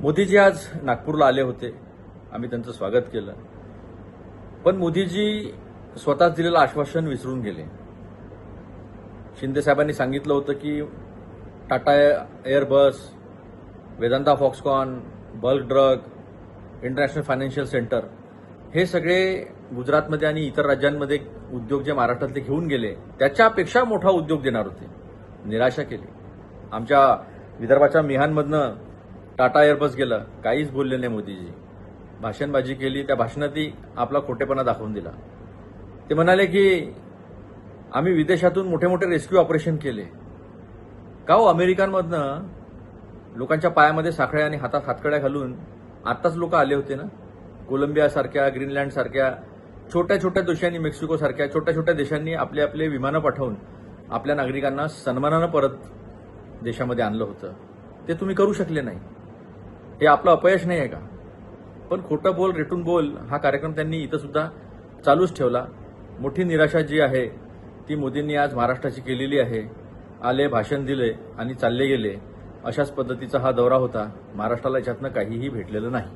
मोदीजी आज नागपूरला आले होते. आम्ही त्यांचं स्वागत केलं. पण मोदीजी स्वतःच दिलेलं आश्वासन विसरून गेले. शिंदे साहेबांनी सांगितलं होतं की Tata Airbus Vedanta Foxconn bulk drug international financial centre हे सगळे गुजरातमध्ये आणि इतर राज्यांमध्ये उद्योग जे महाराष्ट्रातले घेऊन गेले त्याच्यापेक्षा मोठा उद्योग देणार होते. निराशा केली. आमच्या विदर्भाच्या मिहानमधनं टाटा एअरबस गेलं काहीच बोलले नाही मोदीजी. भाषणबाजी केली त्या भाषणातही आपला खोटेपणा दाखवून दिला. ते म्हणाले की आम्ही विदेशातून मोठे मोठे रेस्क्यू ऑपरेशन केले. का हो अमेरिकांमधनं लोकांच्या पायामध्ये साखळ्या आणि हातात हातकड्या घालून आत्ताच लोक आले होते ना? कोलंबियासारख्या ग्रीनलँडसारख्या छोट्या छोट्या देशांनी मेक्सिकोसारख्या छोट्या छोट्या देशांनी आपले आपले विमानं पाठवून आपल्या नागरिकांना सन्मानानं परत देशामध्ये आणलं होतं. ते तुम्ही करू शकले नाही. हे आपलं अपयश नाही आहे का? पण खोटं बोल रेटून बोल हा कार्यक्रम त्यांनी इथं सुद्धा चालूच ठेवला. मोठी निराशा जी आहे ती मोदींनी आज महाराष्ट्राची केलेली आहे. आले भाषण दिले आणि चालले गेले अशाच पद्धतीचा हा दौरा होता. महाराष्ट्राला याच्यातनं काहीही भेटलेलं नाही.